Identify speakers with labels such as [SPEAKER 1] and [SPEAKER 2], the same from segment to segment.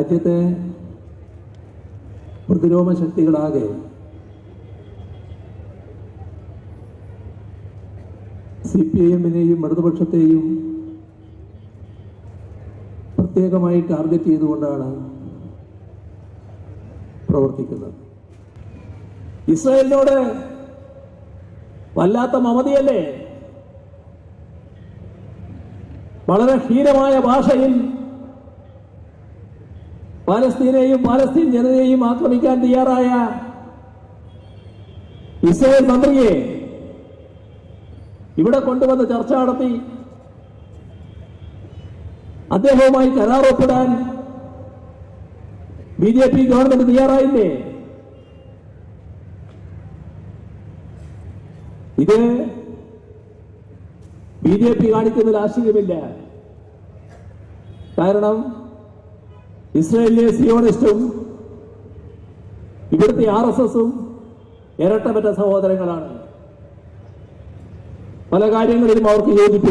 [SPEAKER 1] രാജ്യത്തെ പ്രതിരോധ ശക്തികളാകെ സി പി ഐ എമ്മിനെയും ഇടതുപക്ഷത്തെയും പ്രത്യേകമായി ടാർഗറ്റ് ചെയ്തുകൊണ്ടാണ് പ്രവർത്തിക്കുന്നത്. ഇസ്രായേലിനോട് വല്ലാത്ത മമതിയല്ലേ? വളരെ ഹീനമായ ഭാഷയിൽ പാലസ്തീനെയും പാലസ്തീൻ ജനതയെയും ആക്രമിക്കാൻ തയ്യാറായ ഇസ്രായേൽ മന്ത്രിയെ ഇവിടെ കൊണ്ടുവന്ന് ചർച്ച നടത്തി. അദ്ദേഹവുമായി കരാർ ഒപ്പിടാൻ ബി ജെ പി ഗവൺമെന്റ് തയ്യാറായില്ലേ? ഇത് ബി ജെ പി കാണിക്കുന്നതിൽ ആശ്ചര്യമില്ല. കാരണം ഇസ്രയേലിലെ സിയോണിസ്റ്റും ഇവിടുത്തെ ആർ എസ് എസും ഇരട്ടമറ്റ സഹോദരങ്ങളാണ്. പല കാര്യങ്ങളിലും അവർക്ക് യോജിപ്പ്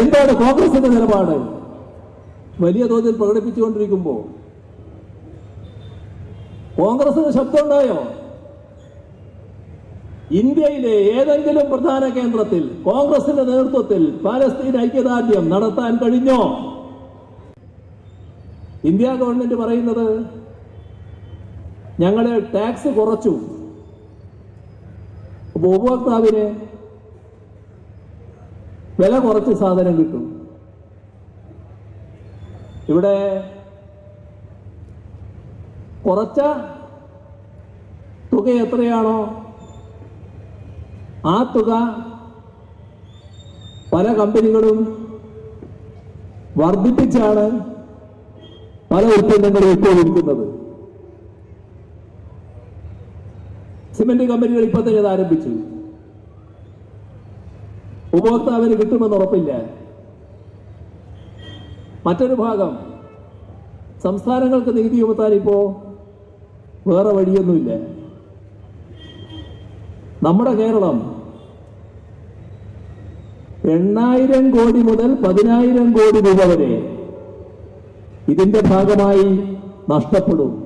[SPEAKER 1] എന്താണ് കോൺഗ്രസിന്റെ നിലപാട്? വലിയ തോതിൽ പ്രകടിപ്പിച്ചുകൊണ്ടിരിക്കുമ്പോൾ കോൺഗ്രസിന് ശബ്ദമുണ്ടായോ? ഇന്ത്യയിലെ ഏതെങ്കിലും പ്രധാന കേന്ദ്രത്തിൽ കോൺഗ്രസിന്റെ നേതൃത്വത്തിൽ പാലസ്തീൻ ഐക്യദാർഢ്യം നടത്താൻ കഴിഞ്ഞോ? ഇന്ത്യ ഗവൺമെന്റ് പറയുന്നത് ഞങ്ങൾ ടാക്സ് കുറച്ചു. അപ്പൊ ഉപഭോക്താവിന് വില കുറച്ച് സാധനം കിട്ടും. ഇവിടെ കുറച്ച തുക എത്രയാണോ ആ തുക പല കമ്പനികളും വർദ്ധിപ്പിച്ചാണ് പല ഉൽപ്പന്നങ്ങളും ഉത്പാദിപ്പിക്കുന്നത് സിമന്റ് കമ്പനികൾ ഇപ്പൊ തന്നെ ഇത് ആരംഭിച്ചു. ഉപഭോക്താവിന് കിട്ടുമെന്ന് ഉറപ്പില്ല. മറ്റൊരു ഭാഗം സംസ്ഥാനങ്ങൾക്ക് നികുതി ചുമത്താൻ ഇപ്പോ വേറെ വഴിയൊന്നുമില്ല. നമ്മുടെ കേരളം എണ്ണായിരം കോടി മുതൽ പതിനായിരം കോടി രൂപ വരെ ഇതിന്റെ ഭാഗമായി നഷ്ടപ്പെടും.